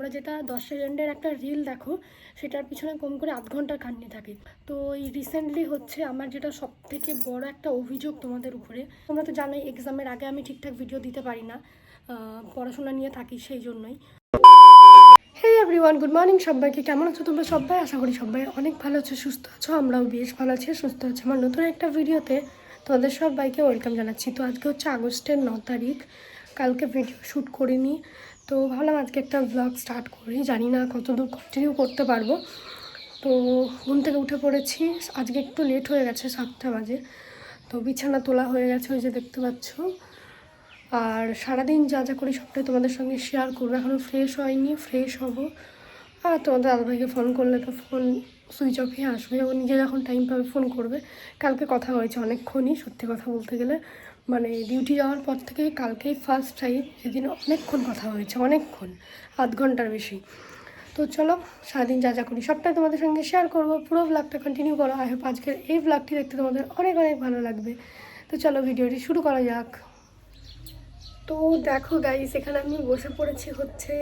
তোমরা যেটা দশ সেকেন্ডের একটা রিল দেখো, সেটার পিছনে কম করে আধ ঘণ্টার খাটনি থাকে। তো এই রিসেন্টলি হচ্ছে আমার যেটা সব থেকে বড় একটা অভিযোগ তোমাদের উপরে। তোমরা তো জানোই এক্সামের আগে আমি ঠিকঠাক ভিডিও দিতে পারি না পড়াশোনা নিয়ে থাকি সেই জন্যই। হে এভরিওয়ান গুড মর্নিং সবাইকে। কেমন আছো তোমরা সবাই? আশা করি সবাই অনেক ভালো আছো, সুস্থ আছো, আমরাও বেশ ভালো আছি, সুস্থ আছি। আমার নতুন একটা ভিডিওতে তোমাদের সবাইকে ওয়েলকাম জানাচ্ছি। তো আজকে হচ্ছে আগস্টের ন তারিখ, কালকে ভিডিও শ্যুট করিনি। তো ভাবলাম আজকে একটা ব্লগ স্টার্ট করি। জানি না কত দূর কন্টিনিউ করতে পারব। তো ঘুম থেকে উঠে পড়েছি। আজকে একটু লেট হয়ে গেছে সাতটা বাজে। তো বিছানা তোলা হয়ে গেছে ওই যে দেখতে পাচ্ছ। আর সারাদিন যা যা করি সবটাই তোমাদের সঙ্গে শেয়ার করব। এখনও ফ্রেশ হয়নি ফ্রেশ হব। আর তোমাদের দাদাভাইকে ফোন করলে তো ফোন সুইচ অফই আসবে। ও নিজে যখন টাইম পাবে ফোন করবে। কালকে কথা হয়েছে অনেকক্ষণই, সত্যি কথা বলতে গেলে। মানে ডিউটি যাওয়ার পর থেকে কালকেই ফার্স্ট টাইম সেদিন অনেকক্ষণ কথা হয়েছে, অনেকক্ষণ, আধ ঘণ্টার বেশি। তো চলো, সারাদিন যা যা করি, সবটাই তোমাদের সঙ্গে শেয়ার করব, পুরো ব্লগটা কন্টিনিউ করো। আই হোপ আজকের এই ব্লগটি দেখতে তোমাদের অনেক অনেক ভালো লাগবে। তো চলো, ভিডিওটি শুরু করা যাক। তো দেখো গাইস এখানে আমি বসে পড়েছি হচ্ছে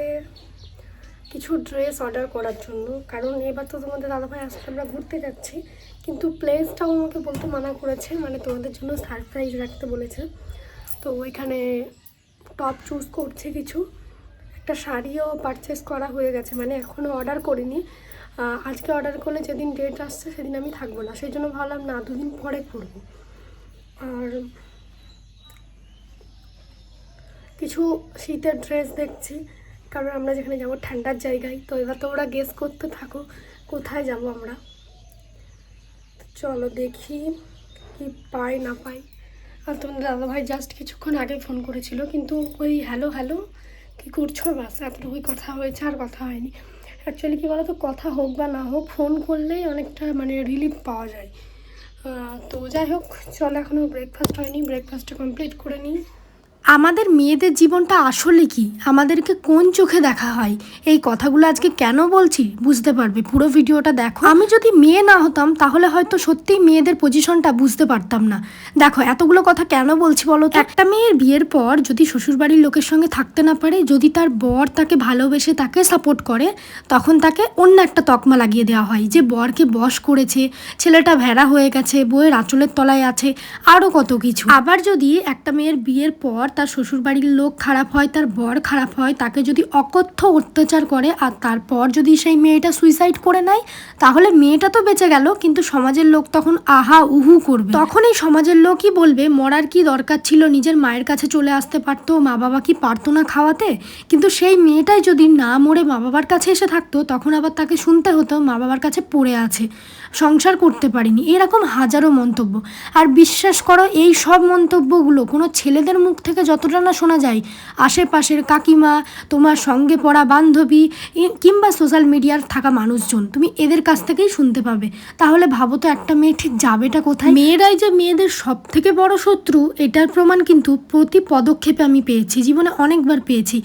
কিছু ড্রেস অর্ডার করার জন্য। কারণ এবার তো তোমাদের দাদাভাই আসলে আমরা ঘুরতে যাচ্ছি। কিন্তু প্লেসটাও আমাকে বলতে মানা করেছে মানে তোমাদের জন্য সারপ্রাইজ রাখতে বলেছে। তো ওইখানে টপ চুজ করছে কিছু। একটা শাড়িও পারচেস করা হয়ে গেছে মানে এখনও অর্ডার করিনি। আজকে অর্ডার করলে যেদিন ডেট আসছে, সেদিন আমি থাকব না। সেই জন্য ভাবলাম, না, দুদিন পরে করব। আর কিছু শীতের ড্রেস দেখছি। কারণ আমরা যেখানে যাব ঠান্ডার জায়গায়, তো এবার তো ওরা গেস করতে থাকো কোথায় যাব আমরা। চলো দেখি কি পাই না পাই। আর তোমাদের দাদাভাই জাস্ট কিছুক্ষণ আগে ফোন করেছিল, কিন্তু ওই হ্যালো হ্যালো কী করছ? বাস এতটুকুই কথা হয়েছে, আর কথা হয়নি। অ্যাকচুয়ালি কী বলো তো কথা হোক বা না হোক ফোন করলেই অনেকটা মানে রিলিফ পাওয়া যায়। তো যাই হোক, চলো এখনও ব্রেকফাস্ট হয়নি ব্রেকফাস্টটা কমপ্লিট করে নিই। আমাদের মেয়েদের জীবনটা আসলে কি? আমাদেরকে কোন চোখে দেখা হয়? এই কথাগুলো আজকে কেন বলছি? বুঝতে পারবে। পুরো ভিডিওটা দেখো। আমি যদি মেয়ে না হতাম, তাহলে হয়তো সত্যিই মেয়েদের পজিশনটা বুঝতে পারতাম না। দেখো, এতগুলো কথা কেন বলছি বলো? একটা মেয়ের বিয়ের পর যদি শ্বশুরবাড়ির লোকের সঙ্গে থাকতে না পারে, যদি তার বর তাকে ভালোবেসে তাকে সাপোর্ট করে, তখন তাকে অন্য একটা তকমা লাগিয়ে দেওয়া হয়। যে বরকে বশ করেছে, ছেলেটা ভেড়া হয়ে গেছে বইয়ের আঁচলের তলায় আছে আরও কত কিছু। আবার যদি একটা মেয়ের বিয়ের পর তার শ্বশুরবাড়ির লোক খারাপ হয়, তার বর খারাপ হয়, তাকে যদি অকথ্য অত্যাচার করে আর তারপর যদি সেই মেয়েটা সুইসাইড করে নেয়, তাহলে মেয়েটা তো বেঁচে গেল, কিন্তু সমাজের লোক তখন আহা উহু করবে। তখন এই সমাজের লোকই বলবে, মরার কি দরকার ছিল? নিজের মায়ের কাছে চলে আসতে পারতো মা বাবা কি পারতো না খাওয়াতে? কিন্তু সেই মেয়েটাই যদি না মরে মা বাবার কাছে এসে থাকতো, তখন আবার তাকে শুনতে হতো মা বাবার কাছে পড়ে আছে, সংসার করতে পারিনি। এরকম হাজারো মন্তব্য। আর বিশ্বাস করো, এই সব মন্তব্যগুলো কোনো ছেলেদের মুখ থেকে যতটা না শোনা যায় আশেপাশের কাকিমা তোমার সঙ্গে পড়া বান্ধবী কিংবা সোশ্যাল মিডিয়ার থাকা মানুষজন তুমি এদের কাছ থেকেই শুনতে পাবে। তাহলে ভাবো তো একটা মেয়ে ঠিক যাবেটা কোথায়? মেয়েরাই যে মেয়েদের সব থেকে বড় শত্রু এটার প্রমাণ কিন্তু প্রতি পদক্ষেপে আমি পেয়েছি জীবনে অনেকবার পেয়েছি।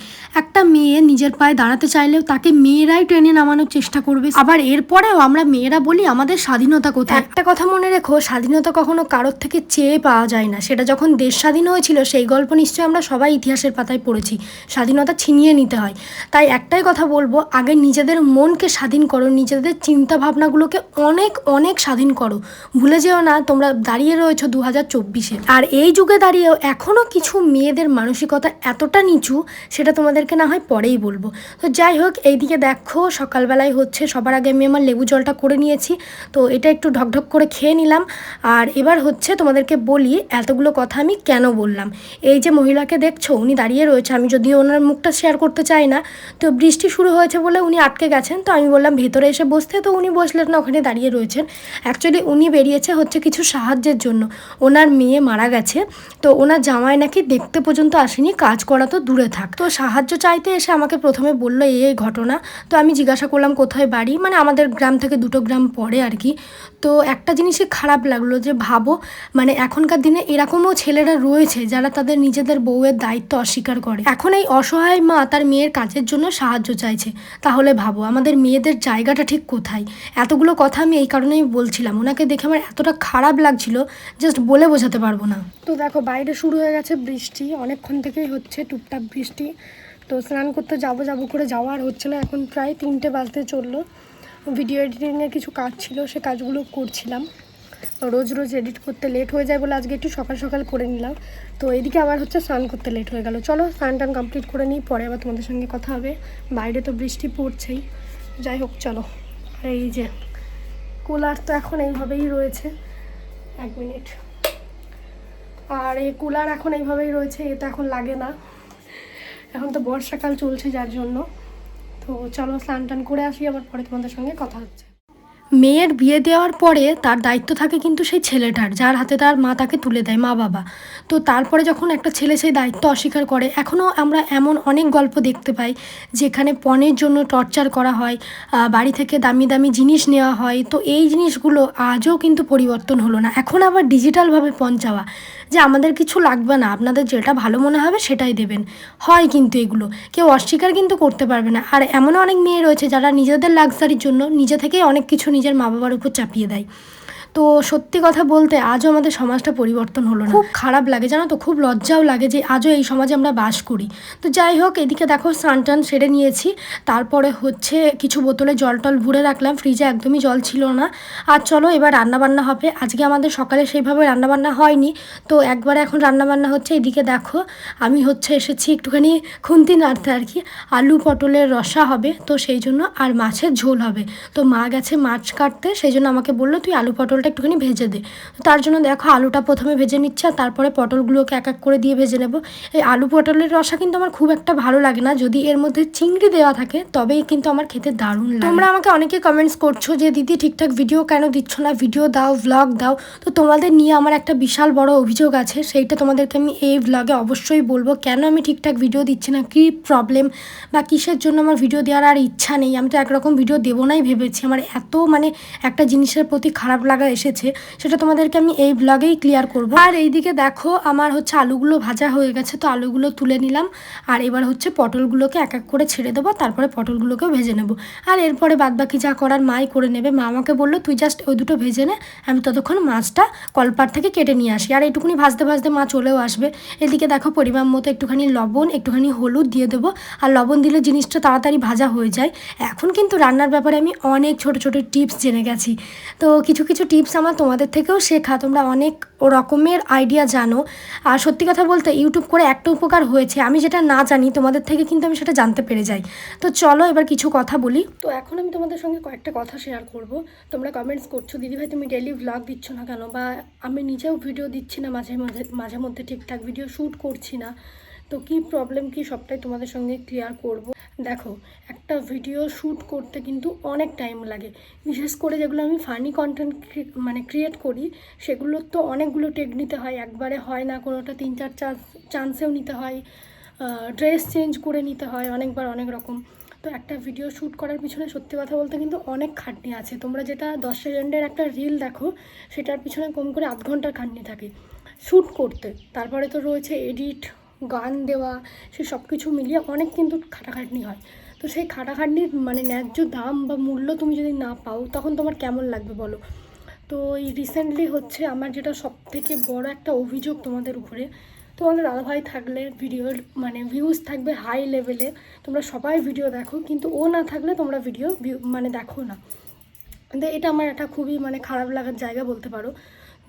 একটা মেয়ে নিজের পায়ে দাঁড়াতে চাইলেও তাকে মেয়েরাই টেনে নামানোর চেষ্টা করবে। আবার এরপরেও আমরা মেয়েরা বলি আমাদের স্বাধীনতা কোথায়? একটা কথা মনে রেখো স্বাধীনতা কখনো কারোর থেকে চেয়ে পাওয়া যায় না। সেটা যখন দেশ স্বাধীন হয়েছিল সেই গল্প নিশ্চয়ই আমরা সবাই ইতিহাসের পাতায় পড়েছি, স্বাধীনতা ছিনিয়ে নিতে হয়। তাই একটাই কথা বলব, আগে নিজেদের মনকে স্বাধীন করো, নিজেদের চিন্তা ভাবনাগুলোকে অনেক অনেক স্বাধীন করো। ভুলে যেও না, তোমরা দাঁড়িয়ে রয়েছো দু হাজার চব্বিশে। আর এই যুগে দাঁড়িয়েও এখনও কিছু মেয়েদের মানসিকতা এতটা নিচু, সেটা তোমাদেরকে না হয় পরেই বলব। তো যাই হোক, এইদিকে দেখো, সকালবেলায় হচ্ছে, সবার আগে আমি আমার লেবু জলটা করে নিয়েছি। তো এটা একটু ঢকঢক করে খেয়ে নিলাম। আর এবার হচ্ছে তোমাদেরকে বলি, এতগুলো কথা আমি কেন বললাম? এই যে মহিলাকে দেখছ, উনি দাঁড়িয়ে রয়েছে। আমি যদিও ওনার মুখটা শেয়ার করতে চাই না, তো বৃষ্টি শুরু হয়েছে বলে উনি আটকে গেছেন। তো আমি বললাম, ভেতরে এসে বসতে। তো উনি বসলেন না, ওখানে দাঁড়িয়ে রয়েছেন। অ্যাকচুয়ালি উনি বেরিয়েছে হচ্ছে কিছু সাহায্যের জন্য। ওনার মেয়ে মারা গেছে, তো ওনার জামাই নাকি দেখতে পর্যন্ত আসেনি, কাজ করা তো দূরে থাক। তো সাহায্য চাইতে এসে আমাকে প্রথমে বলল, এই এই ঘটনা। তো আমি জিজ্ঞাসা করলাম, কোথায় বাড়ি? মানে আমাদের গ্রাম থেকে দুটো গ্রাম পরে আর কি। তো একটা জিনিসই খারাপ লাগল যে, ভাবো মানে এখনকার দিনে এরকমও ছেলেরা রয়েছে যারা তাদের নিজেদের বউয়ের দায়িত্ব অস্বীকার করে। এখন এই অসহায় মা তার মেয়ের কাজের জন্য সাহায্য চাইছে। তাহলে ভাবো, আমাদের মেয়েদের জায়গাটা ঠিক কোথায়? এতগুলো কথা আমি এই কারণেই বলছিলাম। ওনাকে দেখে আমার এতটা খারাপ লাগছিল জাস্ট বলে বোঝাতে পারব না। তো দেখো, বাইরে শুরু হয়ে গেছে বৃষ্টি। অনেকক্ষণ থেকেই হচ্ছে টুকটাক বৃষ্টি। তো স্নান করতে যাব যাব করে যাওয়া আর হচ্ছে না, এখন প্রায় তিনটে বাজতে চলল। ভিডিও এডিটিংয়ের কিছু কাজ ছিল, সে কাজগুলো করছিলাম। রোজ রোজ এডিট করতে লেট হয়ে যায় বলে আজকে একটু সকাল সকাল করে নিলাম। তো এদিকে আবার হচ্ছে স্নান করতে লেট হয়ে গেল। চলো স্নান টান কমপ্লিট করে নিই, পরে আবার তোমাদের সঙ্গে কথা হবে। বাইরে তো বৃষ্টি পড়ছেই। যাই হোক, চলো। এই যে, কুলার তো এখন এইভাবেই রয়েছে। এক মিনিট। আর এই কুলার এখন এইভাবেই রয়েছে এটা এখন লাগে না। এখন তো বর্ষাকাল চলছে যার জন্য। তো চলো স্নান টান করে আসি, আবার পরে তোমাদের সঙ্গে কথা হচ্ছে। মেয়ের বিয়ে দেওয়ার পরে তার দায়িত্ব থাকে কিন্তু সেই ছেলেটার, যার হাতে তার মা তাকে তুলে দেয়, মা বাবা। তো তারপরে যখন একটা ছেলে সেই দায়িত্ব অস্বীকার করে, এখনও আমরা এমন অনেক গল্প দেখতে পাই যেখানে পণের জন্য টর্চার করা হয় বাড়ি থেকে দামি দামি জিনিস নেওয়া হয়। তো এই জিনিসগুলো আজও কিন্তু পরিবর্তন হলো না। এখন আবার ডিজিটালভাবে পণ চাওয়া। যে আমাদের কিছু লাগবে না, আপনাদের যেটা ভালো মনে হবে সেটাই দেবেন। হয় কিন্তু এগুলো, কেউ অস্বীকার কিন্তু করতে পারবে না। আর এমনও অনেক মেয়ে রয়েছে যারা নিজেদের লাক্সারির জন্য নিজে থেকেই অনেক কিছু নিজের মা বাবার উপর চাপিয়ে দেয়। তো সত্যি কথা বলতে আজও আমাদের সমাজটা পরিবর্তন হলো না। খুব খারাপ লাগে জানো তো? খুব লজ্জাও লাগে যে আজও এই সমাজে আমরা বাস করি। তো যাই হোক এদিকে দেখো স্নান টান সেরে নিয়েছি। তারপরে হচ্ছে কিছু বোতলে জল টল ভরে রাখলাম। ফ্রিজে একদমই জল ছিল না। আর চলো এবার রান্নাবান্না হবে। আজকে আমাদের সকালে সেইভাবে রান্নাবান্না হয়নি। তো একবারে এখন রান্নাবান্না হচ্ছে। এদিকে দেখো আমি হচ্ছে এসেছি একটুখানি খুন্তি নাড়তে আর কি। আলু পটলের রসা হবে তো সেই জন্য আর মাছের ঝোল হবে। তো মা গেছে মাছ কাটতে সেই জন্য আমাকে বলল তুই আলু পটলটা একটুখানি ভেজে দে। তার জন্য দেখো আলুটা প্রথমে ভেজে নিচ্ছে আর তারপরে পটলগুলোকে এক এক করে দিয়ে ভেজে নেব। এই আলু পটলের রসা কিন্তু আমার খুব একটা ভালো লাগে না। যদি এর মধ্যে চিংড়ি দেওয়া থাকে, তবেই কিন্তু আমার খেতে দারুণ লাগে। তোমরা আমাকে অনেকে কমেন্টস করছ যে, দিদি, ঠিকঠাক ভিডিও কেন দিচ্ছ না? ভিডিও দাও ভ্লগ দাও। তো তোমাদের নিয়ে আমার একটা বিশাল বড় অভিযোগ আছে। সেইটা তোমাদেরকে আমি এই ভ্লগে অবশ্যই বলব। কেন আমি ঠিকঠাক ভিডিও দিচ্ছি না? কী প্রবলেম বা কিসের জন্য আমার ভিডিও দেওয়ার আর ইচ্ছা নেই? আমি তো একরকম ভিডিও দেবো নাই ভেবেছি। আমার এত মানে একটা জিনিসের প্রতি খারাপ লাগা এসেছে, সেটা তোমাদেরকে আমি এই ব্লগেই ক্লিয়ার করব। আর এইদিকে দেখো, আমার হচ্ছে আলুগুলো ভাজা হয়ে গেছে, তো আলুগুলো তুলে নিলাম। আর এবার হচ্ছে পটলগুলোকে এক এক করে ছেড়ে দেবো, তারপরে পটলগুলোকেও ভেজে নেব। আর এরপরে বাদবাকি যা করার মাই করে নেবে। মা আমাকে বলল, তুই জাস্ট ওই দুটো ভেজে নে, আমি ততক্ষণ মাছটা কলপার থেকে কেটে নিয়ে আসি। আর এইটুকুনি ভাজতে ভাজতে মা চলেও আসবে। এদিকে দেখো, পরিমাণ মতো একটুখানি লবণ, একটুখানি হলুদ দিয়ে দেবো। আর লবণ দিলে জিনিসটা তাড়াতাড়ি ভাজা হয়ে যায়। এখন কিন্তু রান্নার ব্যাপারে আমি অনেক ছোট ছোট টিপস জেনে গেছি। তো কিছু কিছু টিপস আমার তোমাদের থেকেও শেখা। তোমরা অনেক রকমের আইডিয়া জানো। আর সত্যি কথা বলতে ইউটিউব করে একটা উপকার হয়েছে। আমি যেটা না জানি, তোমাদের থেকে কিন্তু আমি সেটা জানতে পেরে যাই। তো চলো এবার কিছু কথা বলি। তো এখন আমি তোমাদের সঙ্গে কয়েকটা কথা শেয়ার করব। তোমরা কমেন্টস করছ দিদিভাই তুমি ডেলি ভ্লগ দিচ্ছ না কেন? বা, আমি নিজেও ভিডিও দিচ্ছি না, মাঝে মাঝে মাঝে মধ্যে ঠিকঠাক ভিডিও শ্যুট করছি না। তো কি প্রবলেম কি সবটাই তোমাদের সঙ্গে ক্লিয়ার করব। দেখো, একটা ভিডিও শ্যুট করতে কিন্তু অনেক টাইম লাগে। বিশেষ করে যেগুলো আমি ফানি কন্টেন্ট মানে ক্রিয়েট করি সেগুলোর তো অনেকগুলো টেক নিতে হয়। একবারে হয় না, কোনোটা তিন, চার চান্স চান্সেও নিতে হয়। ড্রেস চেঞ্জ করে নিতে হয়, অনেকবার অনেক রকম। তো একটা ভিডিও শ্যুট করার পিছনে সত্যি কথা বলতে কিন্তু অনেক খাটনি আছে। তোমরা যেটা দশ সেকেন্ডের একটা রিল দেখো, সেটার পিছনে কম করে আধ ঘণ্টার খাটনি থাকে। শ্যুট করতে, তারপরে তো রয়েছে এডিট গান দেওয়া সে সব কিছু মিলিয়ে অনেক কিন্তু খাটাখাটনি হয়। তো সেই খাটাখাটনির মানে ন্যায্য দাম বা মূল্য তুমি যদি না পাও, তখন তোমার কেমন লাগবে বলো? তো এই রিসেন্টলি হচ্ছে আমার যেটা সব থেকে বড় একটা অভিযোগ তোমাদের উপরে। তোমাদের দাদাভাই থাকলে ভিডিওর মানে ভিউজ থাকবে হাই লেভেলে তোমরা সবাই ভিডিও দেখো, কিন্তু ও না থাকলে তোমরা ভিডিও মানে দেখো না। এটা আমার একটা খুবই মানে খারাপ লাগার জায়গা বলতে পারো।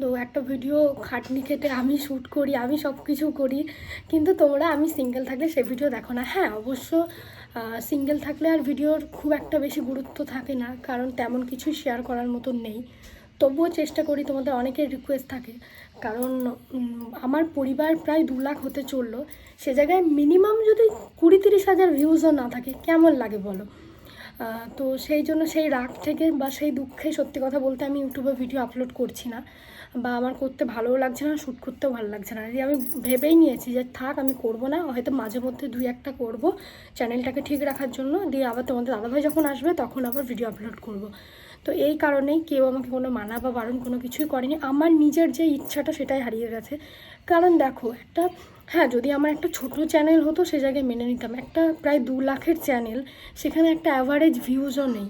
তো একটা ভিডিও খাটনি খেটে আমি শ্যুট করি, আমি সব কিছু করি। কিন্তু তোমরা, আমি সিঙ্গেল থাকলে সে ভিডিও দেখো না। হ্যাঁ অবশ্য সিঙ্গেল থাকলে আর ভিডিওর খুব একটা বেশি গুরুত্ব থাকে না, কারণ তেমন কিছু শেয়ার করার মতন নেই। তবুও চেষ্টা করি, তোমাদের অনেকের রিকোয়েস্ট থাকে। কারণ আমার পরিবার প্রায় দু লাখ হতে চলল। সে জায়গায় মিনিমাম যদি কুড়ি তিরিশ হাজার ভিউজও না থাকে, কেমন লাগে বলো? তো সেই জন্য সেই রাগ থেকে বা সেই দুঃখে সত্যি কথা বলতে আমি ইউটিউবে ভিডিও আপলোড করছি না। বা আমার করতে ভালোও লাগছে না, শ্যুট করতেও ভালো লাগছে না। দিয়ে আমি ভেবেই নিয়েছি যে থাক আমি করব না, হয়তো মাঝে মধ্যে দুই একটা করব চ্যানেলটাকে ঠিক রাখার জন্য, দিয়ে আবার তোমাদের দাদাভাই যখন আসবে তখন আবার ভিডিও আপলোড করব। তো এই কারণেই কেউ আমাকে কোনো মানা বা বারণ কোনো কিছুই করেনি। আমার নিজের যে ইচ্ছাটা সেটাই হারিয়ে গেছে। কারণ দেখো, একটা হ্যাঁ যদি আমার একটা ছোট চ্যানেল হতো সে জায়গায় মেনে নিতাম। একটা প্রায় দু লাখের চ্যানেল, সেখানে একটা অ্যাভারেজ ভিউজও নেই।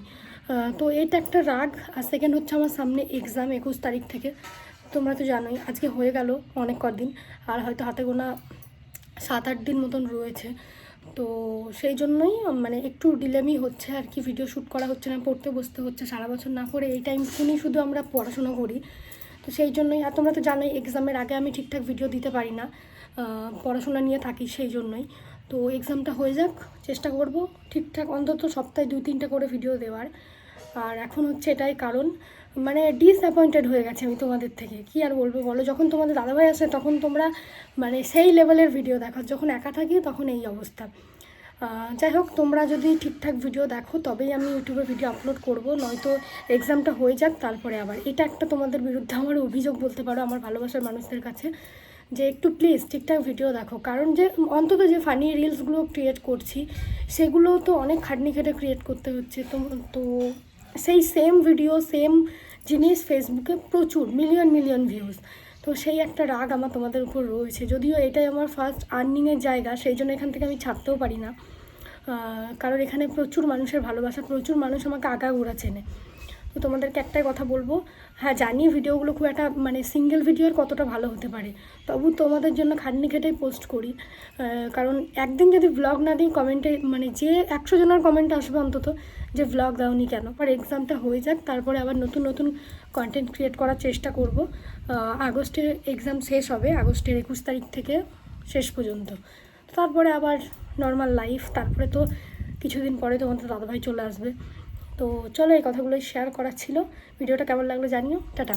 তো এটা একটা রাগ। আর সেকেন্ড হচ্ছে আমার সামনে এক্সাম একুশ তারিখ থেকে। তোমরা তো জানোই, আজকে হয়ে গেল অনেক কদিন, আর হয়তো হাতে গোনা সাত আট দিন মতন রয়েছে। তো সেই জন্যই মানে একটু ডিলেমি হচ্ছে আর কি ভিডিও শ্যুট করা হচ্ছে না, পড়তে বসতে হচ্ছে, সারা বছর না পড়ে এই টাইম টাইমটুকুনি শুধু আমরা পড়াশোনা করি। তো সেই জন্যই, আর তোমরা তো জানোই এক্সামের আগে আমি ঠিকঠাক ভিডিও দিতে পারি না পড়াশোনা নিয়ে থাকি সেই জন্যই। তো এক্সামটা হয়ে যাক, চেষ্টা করব ঠিকঠাক, অন্তত সপ্তাহে দুই তিনটা করে ভিডিও দেওয়ার। আর এখন হচ্ছে এটাই কারণ মানে ডিসঅ্যাপয়েন্টেড হয়ে গেছে আমি তোমাদের থেকে। কি আর বলব বলো? যখন তোমাদের দাদাভাই আসে, তখন তোমরা মানে সেই লেভেলের ভিডিও দেখো। যখন একা থাকি, তখন এই অবস্থা। যাই হোক, তোমরা যদি ঠিকঠাক ভিডিও দেখো, তবেই আমি ইউটিউবে ভিডিও আপলোড করব। নয়তো এক্সামটা হয়ে যাক, তারপরে আবার। এটা একটা তোমাদের বিরুদ্ধে আমার অভিযোগ বলতে পারো আমার ভালোবাসার মানুষদের কাছে। যে একটু প্লিজ ঠিকঠাক ভিডিও দেখো। কারণ যে, অন্তত যে ফানি রিলসগুলো ক্রিয়েট করছি, সেগুলো তো অনেক খাটনি খেটে ক্রিয়েট করতে হচ্ছে। তো তো সেই সেম ভিডিও সেম জিনিস ফেসবুকে প্রচুর মিলিয়ন মিলিয়ন ভিউজ তো সেই একটা রাগ আমার তোমাদের উপর রয়েছে। যদিও এটাই আমার ফার্স্ট আর্নিংয়ের জায়গা, সেই জন্য এখান থেকে আমি ছাড়তেও পারি না। কারণ এখানে প্রচুর মানুষের ভালোবাসা, প্রচুর মানুষ আমাকে আগাগোড়া চেনে। তো তোমাদেরকে একটাই কথা বলব। হ্যাঁ জানি ভিডিওগুলো খুব একটা মানে সিঙ্গেল ভিডিওর কতটা ভালো হতে পারে, তবু তোমাদের জন্য খাটনি খেটেই পোস্ট করি। কারণ একদিন যদি ব্লগ না দিই কমেন্টে মানে যে একশো জনের কমেন্ট আসবে অন্তত, যে ব্লগ দাওনি কেন? আর এক্সামটা হয়ে যাক, তারপরে আবার নতুন নতুন কন্টেন্ট ক্রিয়েট করার চেষ্টা করব। আগস্টের এক্সাম শেষ হবে, আগস্টের একুশ তারিখ থেকে শেষ পর্যন্ত। তারপরে আবার নর্মাল লাইফ তারপরে তো কিছুদিন পরে তোমাদের দাদাভাই চলে আসবে। তো চলো এই কথাগুলোই শেয়ার করার ছিল। ভিডিওটা কেমন লাগল জানিও। টাটা।